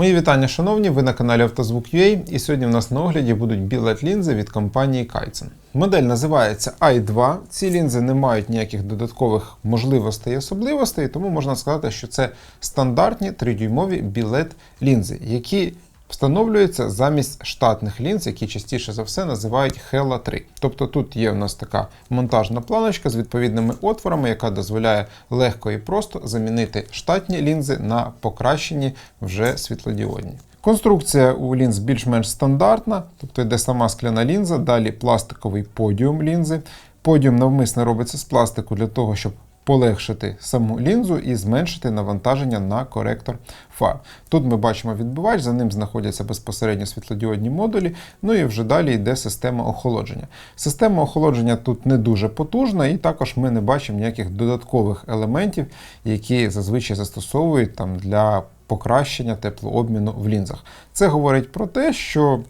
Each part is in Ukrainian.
Мої вітання, шановні, ви на каналі Автозвук.ua і сьогодні в нас на огляді будуть білет лінзи від компанії Kaizen. Модель називається i2. Ці лінзи не мають ніяких додаткових можливостей і особливостей, тому можна сказати, що це стандартні 3-дюймові білет лінзи, які встановлюються замість штатних лінз, які частіше за все називають Hella 3. Тобто тут є у нас така монтажна планочка з відповідними отворами, яка дозволяє легко і просто замінити штатні лінзи на покращені вже світлодіодні. Конструкція у лінз більш-менш стандартна, тобто йде сама скляна лінза, далі пластиковий подіум лінзи. Подіум навмисно робиться з пластику для того, щоб полегшити саму лінзу і зменшити навантаження на коректор фар. Тут ми бачимо відбивач, за ним знаходяться безпосередньо світлодіодні модулі, ну і вже далі йде система охолодження. Система охолодження тут не дуже потужна, і також ми не бачимо ніяких додаткових елементів, які зазвичай застосовують там для покращення теплообміну в лінзах. Це говорить про те, що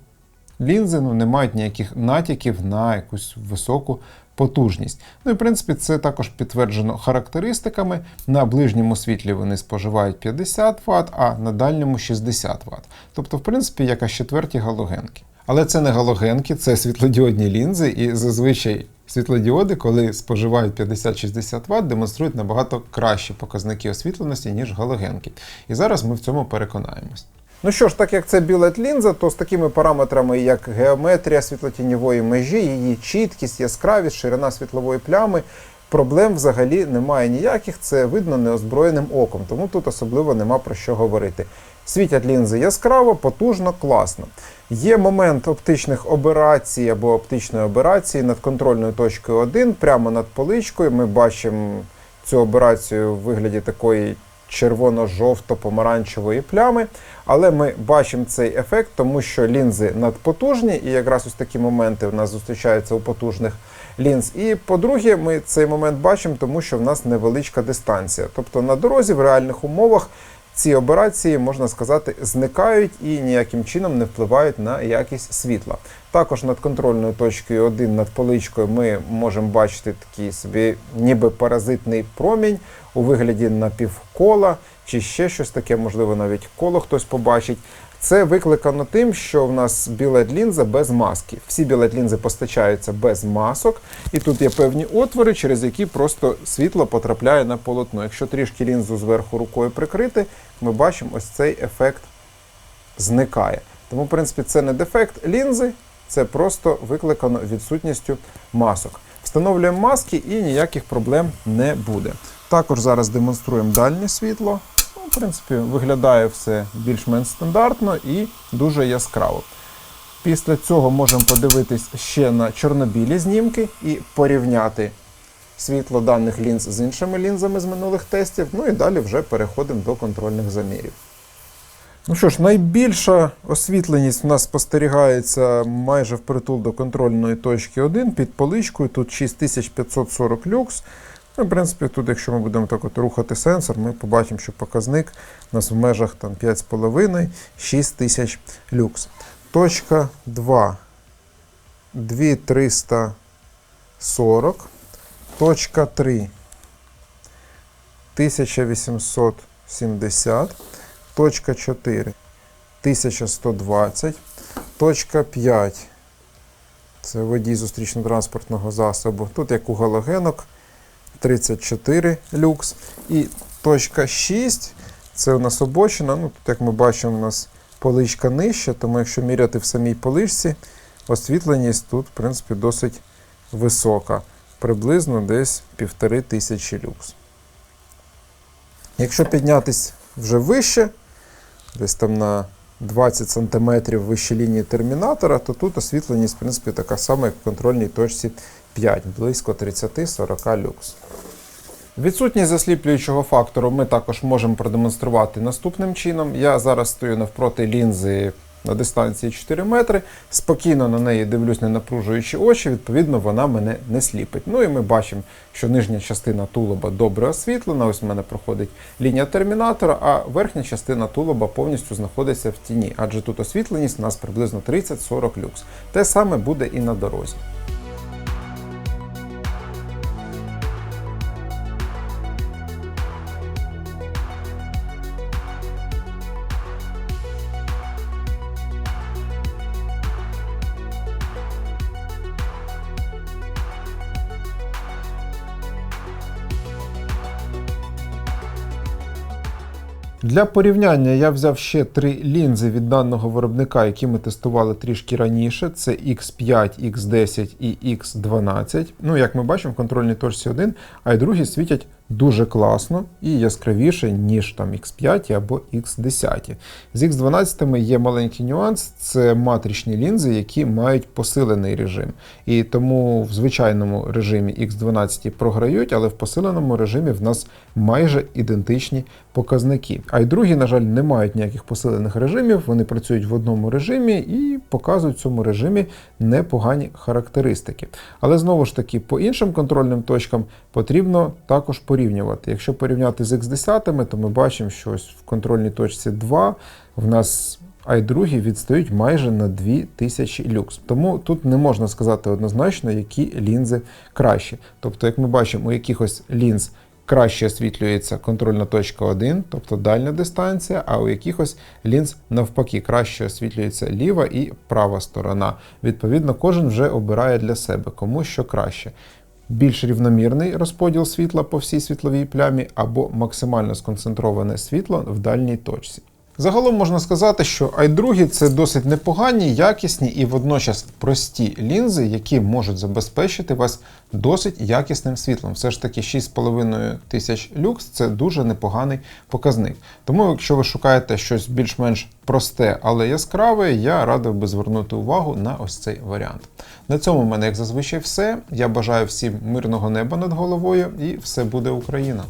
лінзи ну, не мають ніяких натяків на якусь високу потужність. Ну і в принципі це також підтверджено характеристиками. На ближньому світлі вони споживають 50 Вт, а на дальньому 60 Вт. Тобто, в принципі, як аж четверті галогенки. Але це не галогенки, це світлодіодні лінзи, і зазвичай світлодіоди, коли споживають 50-60 Вт, демонструють набагато кращі показники освітленості, ніж галогенки. І зараз ми в цьому переконаємось. Ну що ж, так як це білет лінза, то з такими параметрами, як геометрія світлотіньової межі, її чіткість, яскравість, ширина світлової плями, проблем взагалі немає ніяких, це видно неозброєним оком, тому тут особливо нема про що говорити. Світять лінзи яскраво, потужно, класно. Є момент оптичних операцій або оптичної операції над контрольною точкою 1, прямо над поличкою. Ми бачимо цю операцію в вигляді такої червоно-жовто-помаранчевої плями. Але ми бачимо цей ефект, тому що лінзи надпотужні, і якраз ось такі моменти у нас зустрічаються у потужних лінз. І по-друге, ми цей момент бачимо, тому що в нас невеличка дистанція. Тобто на дорозі в реальних умовах ці операції, можна сказати, зникають і ніяким чином не впливають на якість світла. Також над контрольною точкою 1 над поличкою ми можемо бачити такий собі ніби паразитний промінь у вигляді напівкола, чи ще щось таке, можливо, навіть коло хтось побачить. Це викликано тим, що в нас білет лінза без маски. Всі білет лінзи постачаються без масок, і тут є певні отвори, через які просто світло потрапляє на полотно. Якщо трішки лінзу зверху рукою прикрити, ми бачимо, ось цей ефект зникає. Тому, в принципі, це не дефект лінзи, це просто викликано відсутністю масок. Встановлюємо маски і ніяких проблем не буде. Також зараз демонструємо дальнє світло. В принципі, виглядає все більш-менш стандартно і дуже яскраво. Після цього можемо подивитись ще на чорнобілі знімки і порівняти світло даних лінз з іншими лінзами з минулих тестів. Ну і далі вже переходимо до контрольних замірів. Ну що ж, найбільша освітленість у нас спостерігається майже впритул до контрольної точки 1 під поличкою. Тут 6540 люкс. Ну, В принципі, тут, якщо ми будемо так от рухати сенсор, ми побачимо, що показник у нас в межах 5,5-6 тисяч люкс. Точка 2 2340. Точка 3 1870. Точка 4 1120. Точка 5. Це водій зустрічно-транспортного засобу. Тут як у галогенок 34 люкс. І точка 6 це у нас обочина. Ну, Тут, як ми бачимо, у нас поличка нижча, тому якщо міряти в самій поличці, освітленість тут, в принципі, досить висока. Приблизно десь 1500 люкс. Якщо піднятись вже вище, десь там на 20 см вище лінії термінатора, то тут освітленість, в принципі, така сама, як в контрольній точці 5, близько 30-40 люкс. Відсутність засліплюючого фактору ми також можемо продемонструвати наступним чином. Я зараз стою навпроти лінзи на дистанції 4 метри, спокійно на неї дивлюсь, не напружуючи очі, відповідно, вона мене не сліпить. Ну і ми бачимо, що нижня частина тулуба добре освітлена. Ось в мене проходить лінія термінатора, а верхня частина тулуба повністю знаходиться в тіні, адже тут освітленість у нас приблизно 30-40 люкс. Те саме буде і на дорозі. Для порівняння я взяв ще три лінзи від даного виробника, які ми тестували трішки раніше. Це X5, X10 і X12. Ну, як ми бачимо, в контрольній точці один, а й другі світять дуже класно і яскравіше, ніж там X5 або X10. З X12 є маленький нюанс: це матричні лінзи, які мають посилений режим. І тому в звичайному режимі X12 програють, але в посиленому режимі в нас майже ідентичні показники. А й другі, на жаль, не мають ніяких посилених режимів, вони працюють в одному режимі і показують в цьому режимі непогані характеристики. Але знову ж таки, по іншим контрольним точкам потрібно також порівнювати. Якщо порівняти з X10, то ми бачимо, що ось в контрольній точці 2 в нас а й другі відстають майже на 2000 люкс. Тому тут не можна сказати однозначно, які лінзи кращі. Тобто, як ми бачимо, у якихось лінз краще освітлюється контрольна точка 1, тобто дальня дистанція, а у якихось лінз навпаки краще освітлюється ліва і права сторона. Відповідно, кожен вже обирає для себе, кому що краще. Більш рівномірний розподіл світла по всій світловій плямі або максимально сконцентроване світло в дальній точці. Загалом можна сказати, що i2 це досить непогані, якісні і водночас прості лінзи, які можуть забезпечити вас досить якісним світлом. Все ж таки 6,5 тисяч люкс це дуже непоганий показник. Тому, якщо ви шукаєте щось більш-менш просте, але яскраве, я радив би звернути увагу на ось цей варіант. На цьому в мене, як зазвичай, все. Я бажаю всім мирного неба над головою і все буде Україна!